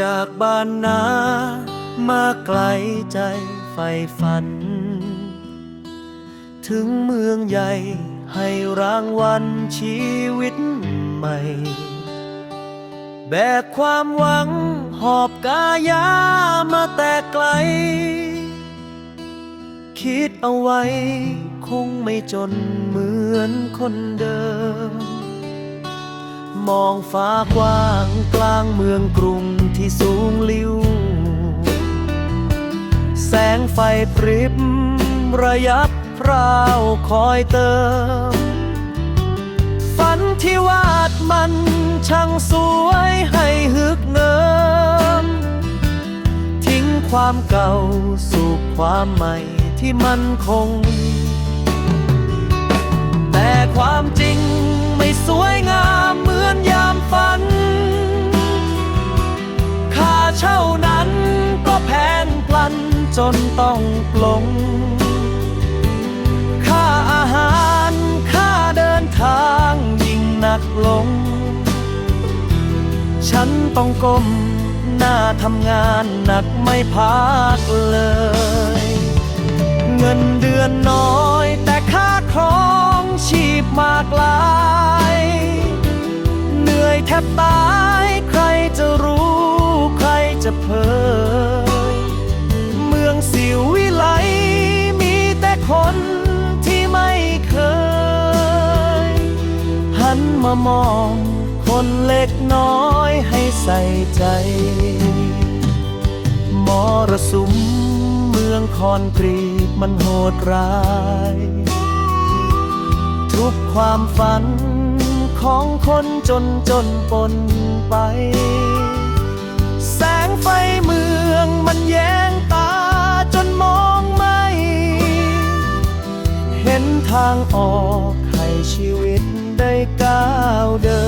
จากบ้านนามาไกลใจใฝ่ฝัน ถึงเมืองใหญ่ให้รางวัลชีวิตใหม่ แบกความหวังหอบกายามาแต่ไกล คิดเอาไว้คงไม่จนเหมือนคนเดิม มองฟ้ากว้าง เมืองกรุงที่สูงลิ้วแสงไฟพริบระยับพราวคอยเติม ฝันที่วาดมันช่างสวยให้ฮึกเนิม ทิ้งความเก่าสู่ความใหม่ที่มันคง แต่ความจริงไม่สวยงามเหมือนยามฝัน เช่านั้นก็แพงพลันจนต้องปลง ค่าอาหารค่าเดินทางยิ่งหนักลง ฉันต้องก้มหน้าทำงานหนักไม่พักเลย เงินเดือนน้อยแต่ค่าครองชีพมากลาย เหนื่อยแทบตายใครจะรู้ มามอง คนเล็กน้อยให้ใส่ใจ มรสุมเมืองคอนกรีตมันโหดร้าย ทุกความฝันของคนจนจนปนไป แสงไฟางออกให้ชีวิตได้ก้าวเดิ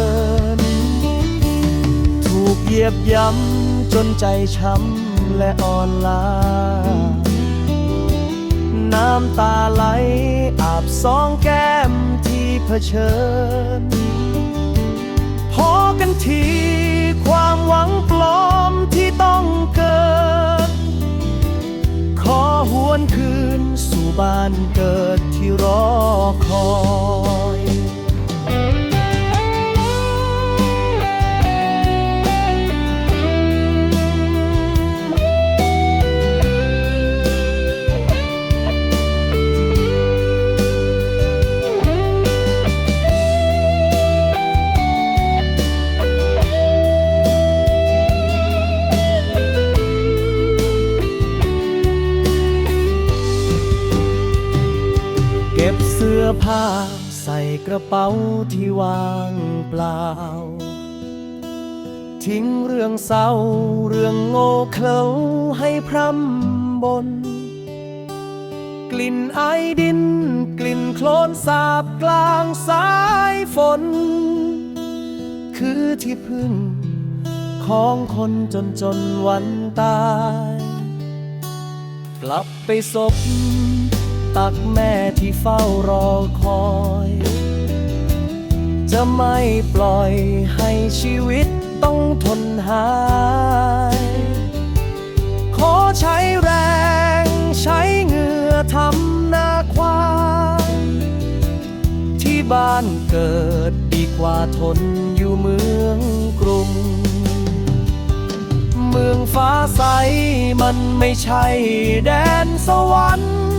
น ถูกเหยียบย้ำจนใจช้ำและอ่อนล้า น้ำตาไหลอาบสองแก้มที่เผชิญ พอกันทีความหวังปลอมที่ บ้านเกิดที่รอคอย เก็บเสื้อผ้าใส่กระเป๋าที่วางเปล่า ทิ้งเรื่องเศร้าเรื่องโง่เขลาให้พร่ำบน กลิ่นไอดิน กลิ่นโคลนสาบกลางสายฝน คือที่พึ่งของคนจนจนวันตาย กลับไปศพ ตักแม่ที่เฝ้ารอคอย จะไม่ปล่อยให้ชีวิตต้องทนหาย ขอใช้แรงใช้เหงื่อทำนาควายที่บ้านเกิดดีกว่าทนอยู่เมืองกรุง เมืองฟ้าใสมันไม่ใช่แดนสวรรค์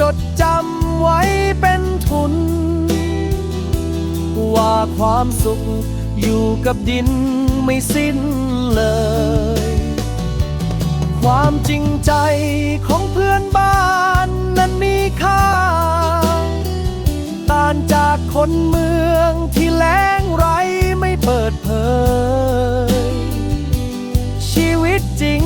จดจำไว้เป็นทุน ว่าความสุขอยู่กับดินไม่สิ้นเลย ความจริงใจของเพื่อนบ้านนั้นมีค่า ต่างจากคนเมืองที่แล้งไรไม่เปิดเผย ชีวิตจริง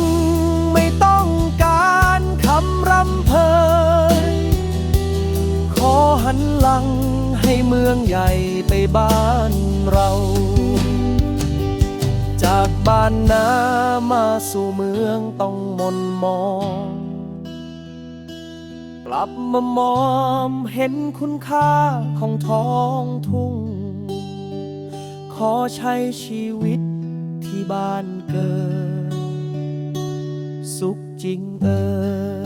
ากบ้านนามาสู่เมืองต้องมนมอง กลับมามองเห็นคุณค่าของท้องทุ่ง ขอใช้ชีวิตที่บ้านเกิด สุขจริงเอ่ย